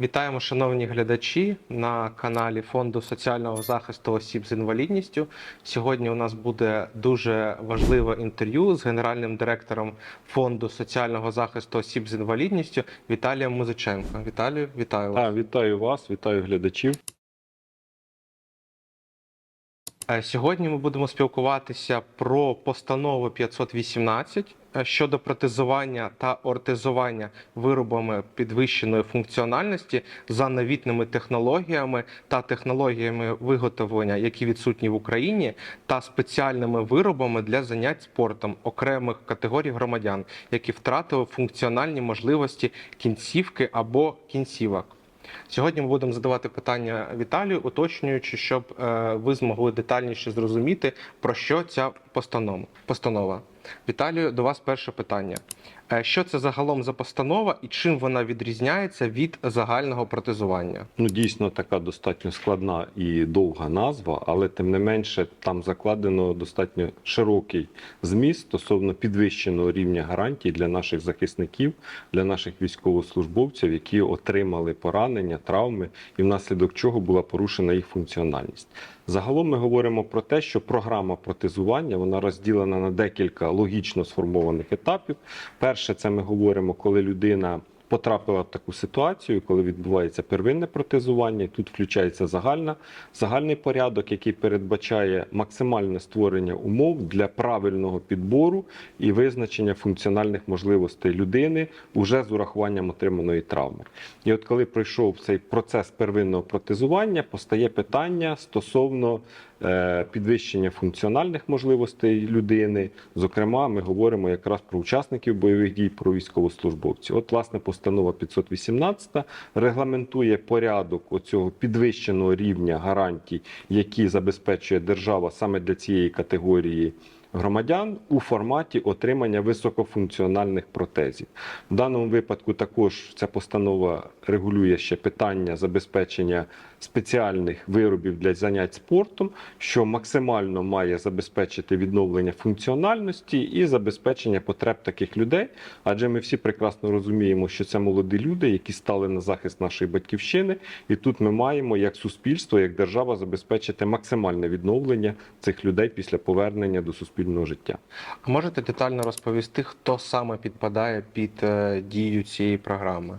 Вітаємо, шановні глядачі на каналі Фонду соціального захисту осіб з інвалідністю. Сьогодні у нас буде дуже важливе інтерв'ю з генеральним директором Фонду соціального захисту осіб з інвалідністю Віталієм Музиченко. Віталію, вітаю вас. А, вітаю вас, вітаю глядачів. Е, Сьогодні ми будемо спілкуватися про постанову 518 е, щодо протезування та ортезування виробами підвищеної функціональності за новітними технологіями та технологіями виготовлення, які відсутні в Україні, та спеціальними виробами для занять спортом окремих категорій громадян, які втратили функціональні можливості кінцівки або кінцівок. Сьогодні ми будемо задавати питання Віталію, уточнюючи, щоб е, ви змогли детальніше зрозуміти, про що ця постанова. постанова. Віталію, до вас перше питання. Е, Що це загалом за постанова і чим вона відрізняється від загального протезування? Ну, дійсно, така достатньо складна і довга назва, але тим не менше там закладено достатньо широкий зміст стосовно підвищеного рівня гарантій для наших захисників, для наших військовослужбовців, які отримали поранення, травми, і внаслідок чого була порушена їх функціональність. Загалом ми говоримо про те, що програма протезування вона розділена на декілька логічно сформованих етапів. Перше, це ми говоримо, коли людина потрапила в таку ситуацію, коли відбувається первинне протезування, і тут включається загальна, загальний порядок, який передбачає максимальне створення умов для правильного підбору і визначення функціональних можливостей людини уже з урахуванням отриманої травми. І от коли пройшов цей процес первинного протезування, постає питання стосовно підвищення функціональних можливостей людини. Зокрема, ми говоримо якраз про учасників бойових дій, про військовослужбовців. От, власне, постанова 518 регламентує порядок оцього підвищеного рівня гарантій, які забезпечує держава саме для цієї категорії. Громадян у форматі отримання високофункціональних протезів. В даному випадку також ця постанова регулює ще питання забезпечення спеціальних виробів для занять спортом, що максимально має забезпечити відновлення функціональності і забезпечення потреб таких людей. Адже ми всі прекрасно розуміємо, що це молоді люди, які стали на захист нашої батьківщини, і тут ми маємо як суспільство, як держава забезпечити максимальне відновлення цих людей після повернення до суспільного життя. А можете детально розповісти, хто саме підпадає під е, дію цієї програми?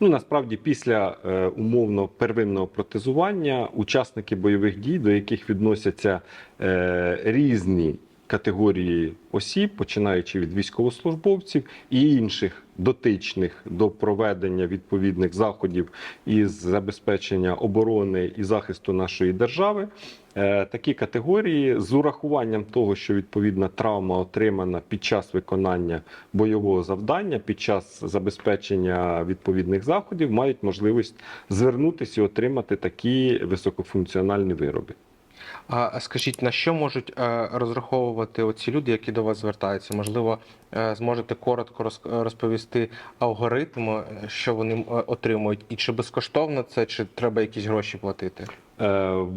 Ну насправді після е, умовно первинного протезування учасники бойових дій, до яких відносяться е, різні категорії осіб, починаючи від військовослужбовців і інших дотичних до проведення відповідних заходів із забезпечення оборони і захисту нашої держави. Е, Такі категорії з урахуванням того, що відповідна травма отримана під час виконання бойового завдання, під час забезпечення відповідних заходів, мають можливість звернутися і отримати такі високофункціональні вироби. А скажіть, на що можуть е, розраховувати оці люди, які до вас звертаються? Можливо, е, зможете коротко розповісти алгоритм, е, що вони отримують, і чи безкоштовно це, чи треба якісь гроші платити?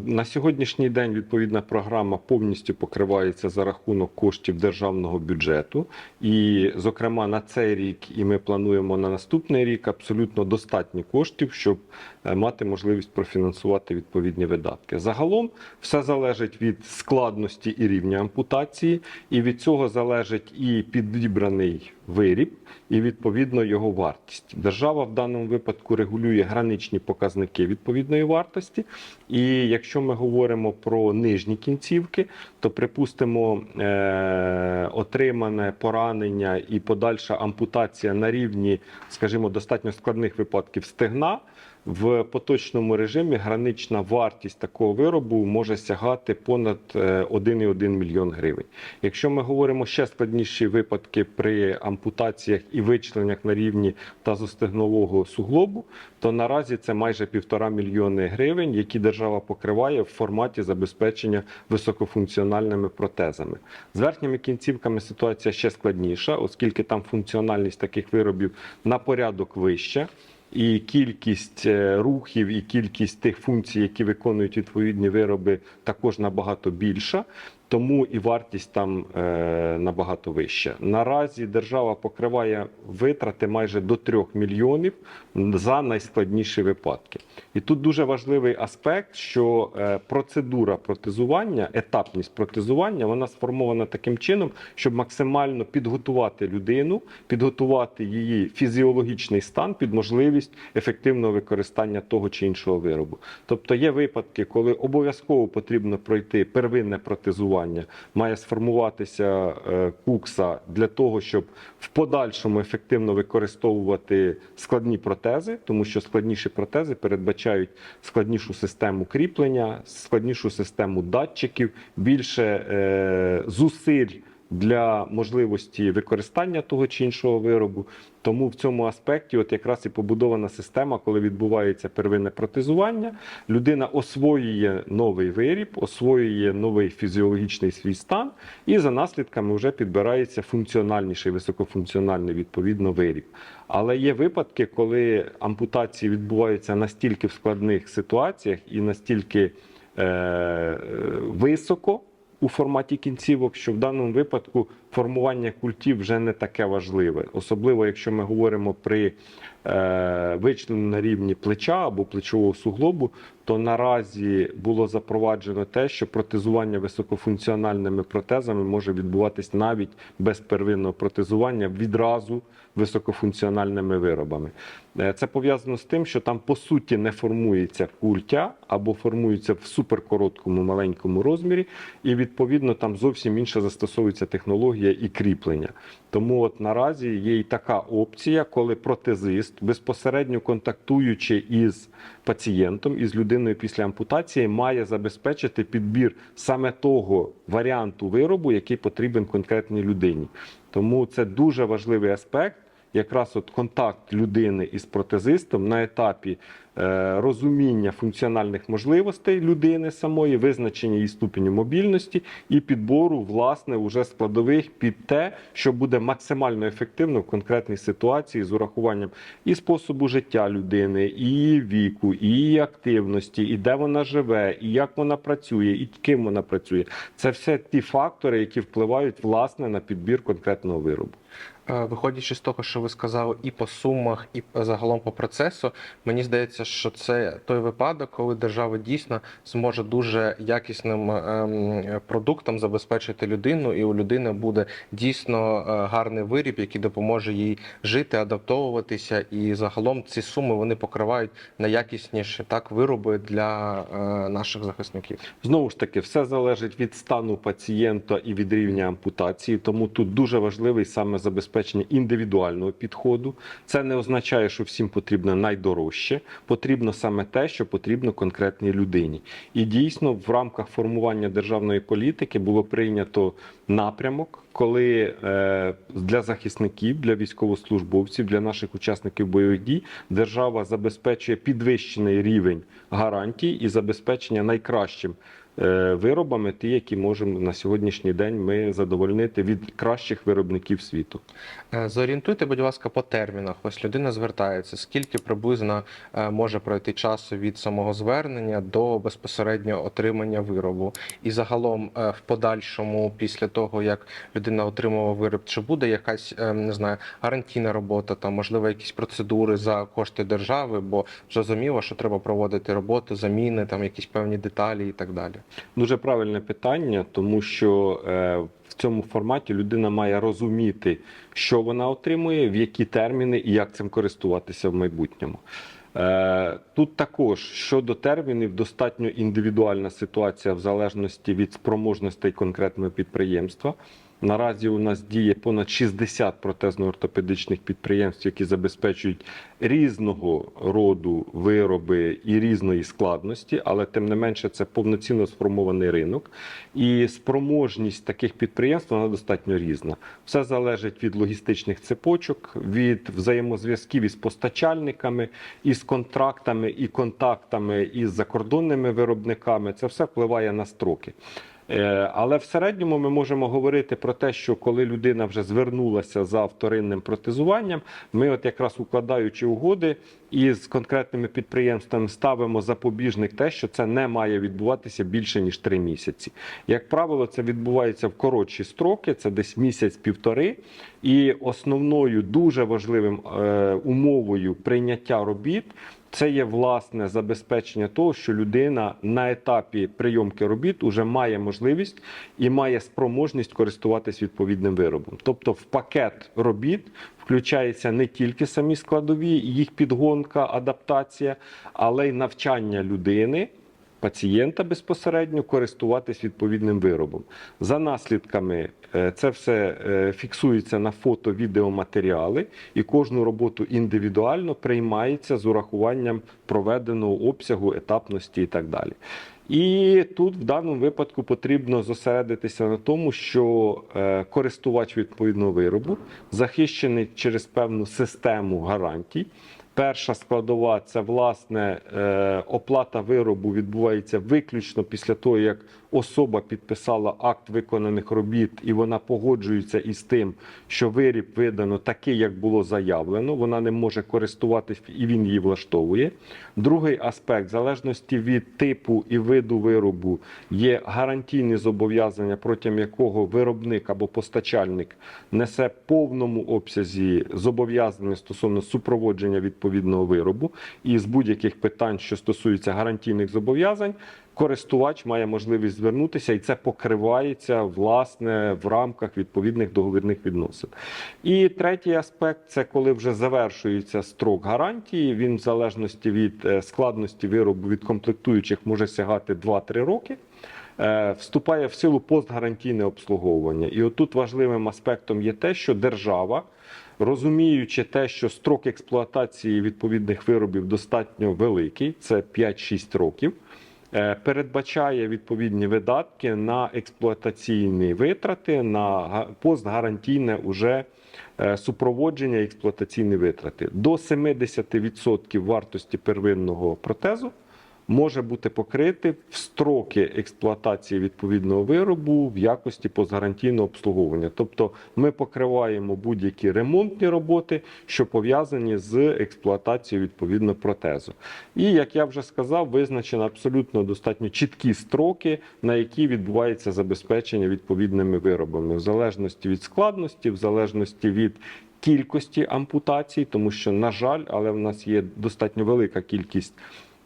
На сьогоднішній день відповідна програма повністю покривається за рахунок коштів державного бюджету. І, зокрема, на цей рік, і ми плануємо на наступний рік абсолютно достатньо коштів, щоб мати можливість профінансувати відповідні видатки. Загалом все залежить від складності і рівня ампутації, і від цього залежить і підібраний виріб, і відповідно його вартість. Держава в даному випадку регулює граничні показники відповідної вартості. І якщо ми говоримо про нижні кінцівки, то припустимо е- отримане поранення і подальша ампутація на рівні, скажімо, достатньо складних випадків стегна. В поточному режимі гранична вартість такого виробу може сягати понад е, 1,1 мільйон гривень. Якщо ми говоримо ще складніші випадки при ампутаціях і вичленнях на рівні тазостегнового суглобу, то наразі це майже півтора мільйони гривень, які держава покриває в форматі забезпечення високофункціональними протезами. З верхніми кінцівками ситуація ще складніша, оскільки там функціональність таких виробів на порядок вища. І кількість е, рухів, і кількість тих функцій, які виконують відповідні вироби, також набагато більша. Тому і вартість там е, набагато вища. Наразі держава покриває витрати майже до 3 мільйонів за найскладніші випадки. І тут дуже важливий аспект, що е, процедура протезування, етапність протезування, вона сформована таким чином, щоб максимально підготувати людину, підготувати її фізіологічний стан під можливість ефективного використання того чи іншого виробу. Тобто є випадки, коли обов'язково потрібно пройти первинне протезування, має сформуватися е, кукса для того, щоб в подальшому ефективно використовувати складні протези, тому що складніші протези передбачають складнішу систему кріплення, складнішу систему датчиків, більше е, зусиль для можливості використання того чи іншого виробу. Тому в цьому аспекті, от якраз і побудована система, коли відбувається первинне протезування, людина освоює новий виріб, освоює новий фізіологічний свій стан, і за наслідками вже підбирається функціональніший, високофункціональний відповідно виріб. Але є випадки, коли ампутації відбуваються настільки в складних ситуаціях і настільки е, е, високо у форматі кінцівок, що в даному випадку формування культів вже не таке важливе, особливо якщо ми говоримо при е, вичленні на рівні плеча або плечового суглобу, то наразі було запроваджено те, що протезування високофункціональними протезами може відбуватись навіть без первинного протезування відразу високофункціональними виробами. Е, Це пов'язано з тим, що там по суті не формується культя або формується в суперкороткому маленькому розмірі, і відповідно там зовсім інша застосовується технологія і кріплення. Тому от наразі є і така опція, коли протезист, безпосередньо контактуючи із пацієнтом, із людиною після ампутації, має забезпечити підбір саме того варіанту виробу, який потрібен конкретній людині. Тому це дуже важливий аспект. Якраз от контакт людини із протезистом на етапі е, розуміння функціональних можливостей людини самої, визначення її ступеню мобільності і підбору власне уже складових під те, що буде максимально ефективно в конкретній ситуації з урахуванням і способу життя людини, і віку, і її активності, і де вона живе, і як вона працює, і ким вона працює. Це все ті фактори, які впливають власне на підбір конкретного виробу. Е, Виходячи з того, що ви сказали і по сумах, і загалом по процесу, мені здається, що це той випадок, коли держава дійсно зможе дуже якісним ем, продуктом забезпечити людину, і у людини буде дійсно е, гарний виріб, який допоможе їй жити, адаптовуватися. І загалом ці суми вони покривають найякісніші так вироби для е, наших захисників. Знову ж таки, все залежить від стану пацієнта і від рівня ампутації. Тому тут дуже важливий саме забезпечення індивідуального підходу. Це не означає, що всім потрібно найдорожче. Потрібно саме те, що потрібно конкретній людині. І дійсно, в рамках формування державної політики було прийнято напрямок. Коли е, для захисників, для військовослужбовців, для наших учасників бойових дій держава забезпечує підвищений рівень гарантій і забезпечення найкращим виробами, ті, які можемо на сьогоднішній день ми задовольнити від кращих виробників світу. Е, Зорієнтуйте, будь ласка, по термінах. Ось людина звертається. Скільки приблизно е, може пройти часу від самого звернення до безпосереднього отримання виробу? І загалом, е, в подальшому, після того як людина отримала вироб, чи буде якась е, не знаю гарантійна робота, там можливо якісь процедури за кошти держави? Бо зрозуміло, що треба проводити роботу, заміни, там якісь певні деталі і так далі. Дуже правильне питання, тому що е, в цьому форматі людина має розуміти, що вона отримує, в які терміни і як цим користуватися в майбутньому. Е, Тут також щодо термінів достатньо індивідуальна ситуація в залежності від спроможностей конкретного підприємства. Наразі у нас діє понад 60 протезно-ортопедичних підприємств, які забезпечують різного роду вироби і різної складності, але тим не менше це повноцінно сформований ринок. І спроможність таких підприємств вона достатньо різна. Все залежить від логістичних цепочок, від взаємозв'язків із постачальниками, із контрактами і контактами із закордонними виробниками. Це все впливає на строки. Е, Але в середньому ми можемо говорити про те, що коли людина вже звернулася за вторинним протезуванням, ми от якраз укладаючи угоди із конкретними підприємствами ставимо запобіжник те, що це не має відбуватися більше ніж три місяці. Як правило, це відбувається в коротші строки, це десь місяць-півтори. І основною дуже важливим е, умовою прийняття робіт це є власне забезпечення того, що людина на етапі прийомки робіт вже має можливість і має спроможність користуватись відповідним виробом. Тобто, в пакет робіт включається не тільки самі складові, їх підгонка, адаптація, але й навчання людини. Пацієнта безпосередньо користуватись відповідним виробом. За наслідками е, це все е, фіксується на фото, відеоматеріали, і кожну роботу індивідуально приймається з урахуванням проведеного обсягу, етапності і так далі. І тут в даному випадку потрібно зосередитися на тому, що е, користувач відповідного виробу захищений через певну систему гарантій. Перша складова це власне е, оплата виробу відбувається виключно після того, як особа підписала акт виконаних робіт, і вона погоджується із тим, що виріб видано такий, як було заявлено. Вона не може користуватись і він її влаштовує. Другий аспект, в залежності від типу і виду виробу, є гарантійні зобов'язання, протягом якого виробник або постачальник несе повному обсязі зобов'язання стосовно супроводження відповідного виробу. І з будь-яких питань, що стосуються гарантійних зобов'язань, користувач має можливість звернутися, і це покривається власне в рамках відповідних договірних відносин. І третій аспект це коли вже завершується строк гарантії. Він в залежності від е, складності виробу від комплектуючих може сягати 2-3 роки. Е, Вступає в силу постгарантійне обслуговування. І отут важливим аспектом є те, що держава, розуміючи те, що строк експлуатації відповідних виробів достатньо великий, це 5-6 років. е, Передбачає відповідні видатки на експлуатаційні витрати, на га- постгарантійне уже е, супроводження експлуатаційні витрати. До 70% вартості первинного протезу може бути покрити в строки експлуатації відповідного виробу в якості постгарантійного обслуговування. Тобто ми покриваємо будь-які ремонтні роботи, що пов'язані з експлуатацією відповідно протезу. І як я вже сказав, визначено абсолютно достатньо чіткі строки, на які відбувається забезпечення відповідними виробами, в залежності від складності, в залежності від кількості ампутацій, тому що, на жаль, але в нас є достатньо велика кількість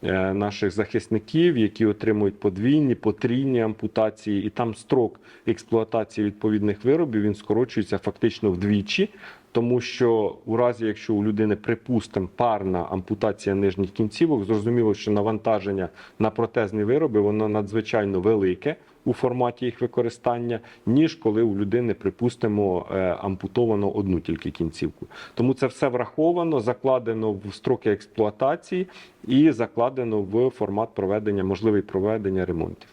наших захисників, які отримують подвійні, потрійні ампутації, і там строк експлуатації відповідних виробів він скорочується фактично вдвічі. Тому що у разі, якщо у людини, припустимо, парна ампутація нижніх кінцівок, зрозуміло, що навантаження на протезні вироби воно надзвичайно велике у форматі їх використання, ніж коли у людини, припустимо, е, ампутовано одну тільки кінцівку. Тому це все враховано, закладено в строки експлуатації і закладено в формат проведення, можливий проведення ремонтів.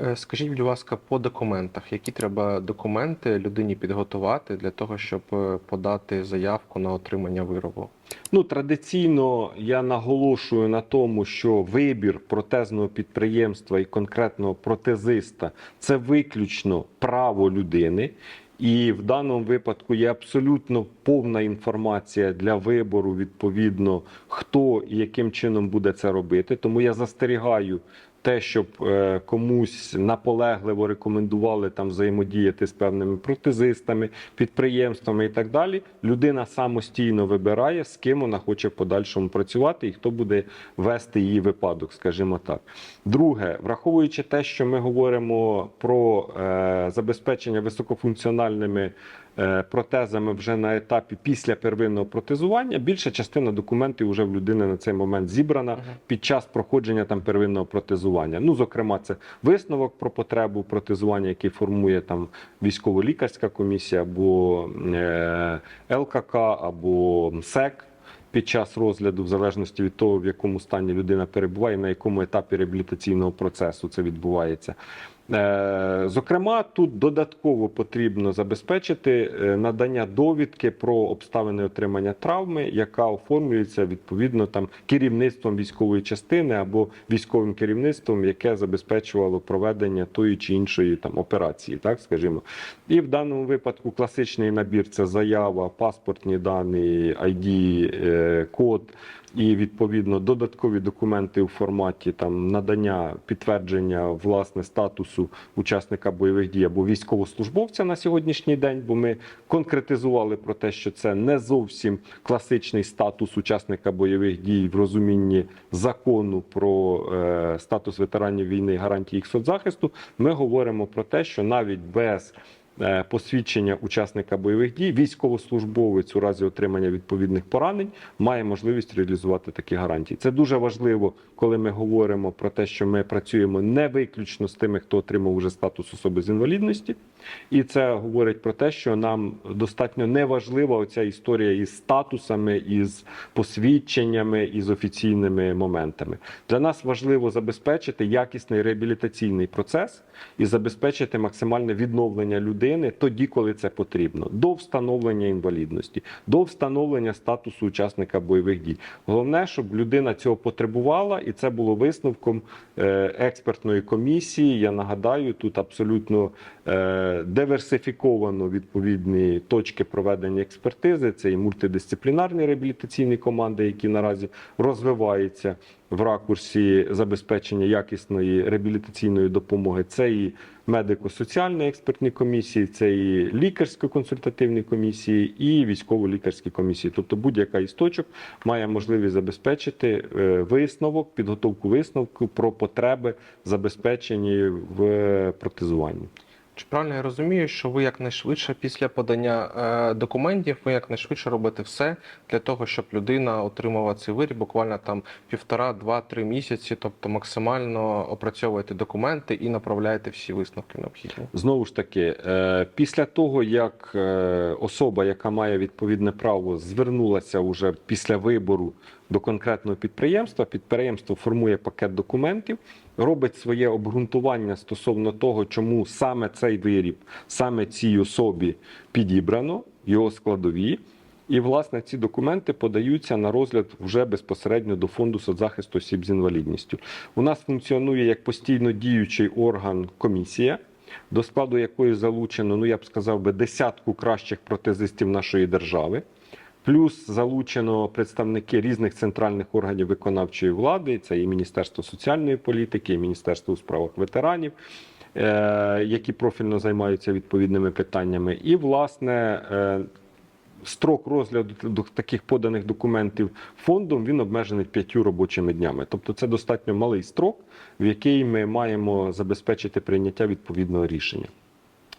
Е, Скажіть, будь ласка, по документах, які треба документи людині підготувати для того, щоб е, подати заявку на отримання виробу? Ну, традиційно я наголошую на тому, що вибір протезного підприємства і конкретного протезиста це виключно право людини. І в даному випадку є абсолютно повна інформація для вибору, відповідно, хто і яким чином буде це робити. Тому я застерігаю те, щоб е, комусь наполегливо рекомендували там взаємодіяти з певними протезистами, підприємствами і так далі. Людина самостійно вибирає, з ким вона хоче в подальшому працювати і хто буде вести її випадок, скажімо так. Друге, враховуючи те, що ми говоримо про е, забезпечення високофункціональними протезами вже на етапі після первинного протезування, більша частина документів вже в людини на цей момент зібрана під час проходження там первинного протезування. Ну, зокрема, це висновок про потребу протезування, який формує там військово-лікарська комісія або е, ЛКК, або МСЕК. Під час розгляду, в залежності від того, в якому стані людина перебуває, на якому етапі реабілітаційного процесу це відбувається. Е, Зокрема, тут додатково потрібно забезпечити е, надання довідки про обставини отримання травми, яка оформлюється відповідно там керівництвом військової частини або військовим керівництвом, яке забезпечувало проведення тої чи іншої там операції, так скажімо. І в даному випадку класичний набір це заява, паспортні дані, ID, е, код і відповідно додаткові документи у форматі там надання підтвердження власне статусу учасника бойових дій або військовослужбовця на сьогоднішній день, бо ми конкретизували про те, що це не зовсім класичний статус учасника бойових дій в розумінні закону про е, статус ветеранів війни і гарантії їх соцзахисту. Ми говоримо про те, що навіть без посвідчення учасника бойових дій, військовослужбовець у разі отримання відповідних поранень має можливість реалізувати такі гарантії. Це дуже важливо, коли ми говоримо про те, що ми працюємо не виключно з тими, хто отримав уже статус особи з інвалідності. І це говорить про те, що нам достатньо неважлива оця історія із статусами, із посвідченнями, із офіційними моментами. Для нас важливо забезпечити якісний реабілітаційний процес і забезпечити максимальне відновлення людини тоді, коли це потрібно, до встановлення інвалідності, до встановлення статусу учасника бойових дій. Головне, щоб людина цього потребувала, і це було висновком е, експертної комісії. Я нагадаю, тут абсолютно е, диверсифіковано відповідні точки проведення експертизи. Це і мультидисциплінарні реабілітаційні команди, які наразі розвиваються в ракурсі забезпечення якісної реабілітаційної допомоги. Це і медико-соціальні експертні комісії, це і лікарсько-консультативні комісії, і військово-лікарські комісії. Тобто будь-яка із точок має можливість забезпечити е, висновок, підготовку висновку про потреби забезпечені в протезуванні. Чи правильно я розумію, що ви якнайшвидше після подання е, документів, ви якнайшвидше робите все для того, щоб людина отримала цей виріб буквально там півтора, два-три місяці, тобто максимально опрацьовуєте документи і направляєте всі висновки необхідні. Знову ж таки, е, після того, як е, особа, яка має відповідне право, звернулася уже після вибору до конкретного підприємства, підприємство формує пакет документів, робить своє обґрунтування стосовно того, чому саме цей виріб, саме цій особі підібрано, його складові. І, власне, ці документи подаються на розгляд вже безпосередньо до фонду соцзахисту осіб з інвалідністю. У нас функціонує як постійно діючий орган комісія, до складу якої залучено, ну я б сказав би, десятку кращих протезистів нашої держави. Плюс залучено представники різних центральних органів виконавчої влади, це і Міністерство соціальної політики, і Міністерство у справах ветеранів, е, які профільно займаються відповідними питаннями. І, власне, е, строк розгляду таких поданих документів фондом він обмежений п'ятью робочими днями. Тобто це достатньо малий строк, в який ми маємо забезпечити прийняття відповідного рішення.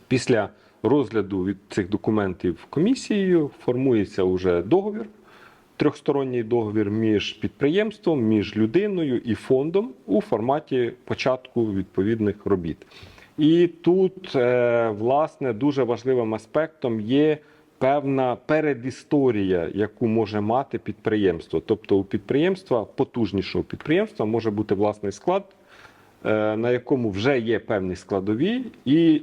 Після розгляду від цих документів комісією формується вже договір, трьохсторонній договір між підприємством, між людиною і фондом у форматі початку відповідних робіт. І тут, е, власне, дуже важливим аспектом є певна передісторія, яку може мати підприємство. Тобто у підприємства, потужнішого підприємства, може бути власний склад, е, на якому вже є певні складові, і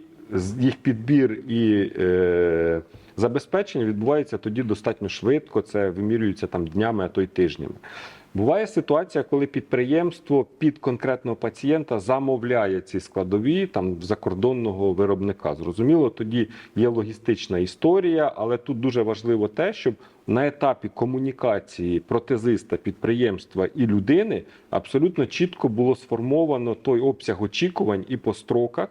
їх підбір і е, забезпечення відбувається тоді достатньо швидко. Це вимірюється там днями, а то й тижнями. Буває ситуація, коли підприємство під конкретного пацієнта замовляє ці складові там закордонного виробника. Зрозуміло, тоді є логістична історія, але тут дуже важливо те, щоб на етапі комунікації протезиста, підприємства і людини абсолютно чітко було сформовано той обсяг очікувань і по строках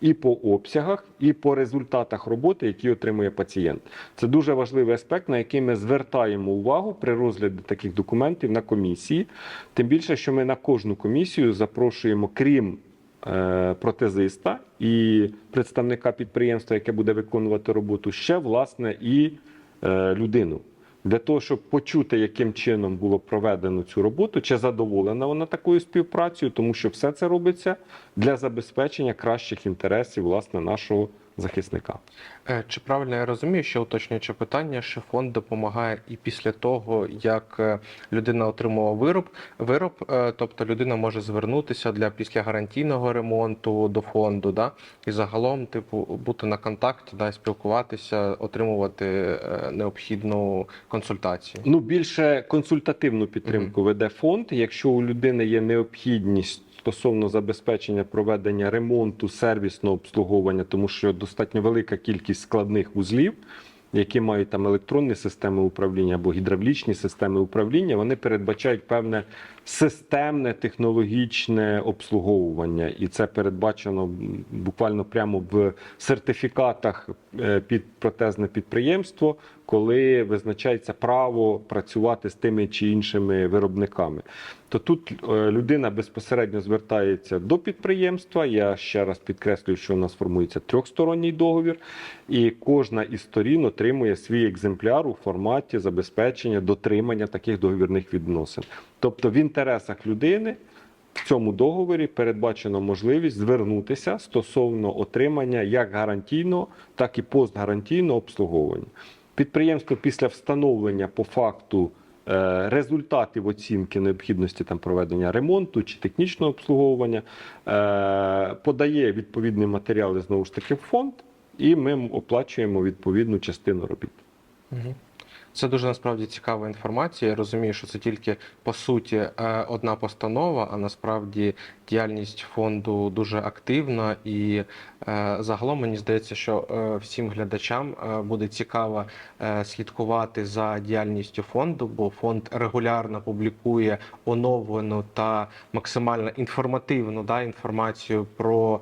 і по обсягах, і по результатах роботи, які отримує пацієнт. Це дуже важливий аспект, на який ми звертаємо увагу при розгляді таких документів на комісії. Тим більше, що ми на кожну комісію запрошуємо, крім е, протезиста і представника підприємства, яке буде виконувати роботу, ще власне і е, людину. Для того, щоб почути, яким чином було проведено цю роботу, чи задоволена вона такою співпрацею, тому що все це робиться для забезпечення кращих інтересів власне нашого захисника. Е, Чи правильно я розумію, що уточнююче питання, що фонд допомагає і після того, як е, людина отримала вироб, вироб, е, тобто людина може звернутися для післягарантійного ремонту до фонду, да, і загалом, типу, бути на контакті, да, спілкуватися, отримувати необхідну консультацію. Ну, більше консультативну підтримку веде фонд. Якщо у людини є необхідність стосовно забезпечення проведення ремонту, сервісного обслуговування, тому що достатньо велика кількість складних вузлів. Які мають там електронні системи управління або гідравлічні системи управління, вони передбачають певне системне технологічне обслуговування, і це передбачено буквально прямо в сертифікатах е, під протезне підприємство, коли визначається право працювати з тими чи іншими виробниками. То тут е, людина безпосередньо звертається до підприємства. Я ще раз підкреслюю, що у нас формується трьохсторонній договір, і кожна із сторін отримує свій екземпляр у форматі забезпечення дотримання таких договірних відносин. Тобто, в інтересах людини в цьому договорі передбачено можливість звернутися стосовно отримання як гарантійного, так і постгарантійного обслуговування. Підприємство після встановлення по факту е, результатів оцінки необхідності там проведення ремонту чи технічного обслуговування е, подає відповідні матеріали знову ж таки в фонд, і ми оплачуємо відповідну частину робіт. Це дуже насправді цікава інформація. Я розумію, що це тільки по суті е, одна постанова, а насправді діяльність фонду дуже активна, і е, загалом мені здається, що е, всім глядачам е, буде цікаво слідкувати за діяльністю фонду, бо фонд регулярно публікує оновлену та максимально інформативну да, інформацію про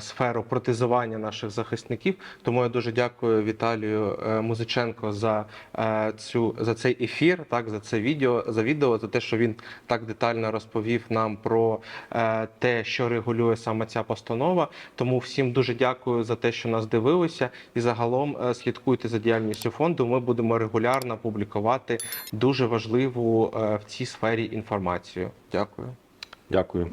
сферу протезування наших захисників. Тому я дуже дякую Віталію Музиченко за цю за цей ефір, так за це відео, за відео, за те, що він так детально розповів нам про те, що регулює саме ця постанова. Тому всім дуже дякую за те, що нас дивилися, і загалом е, слідкуйте за діяльністю фонду. Ми будемо регулярно публікувати дуже важливу е, в цій сфері інформацію. Дякую. Дякую.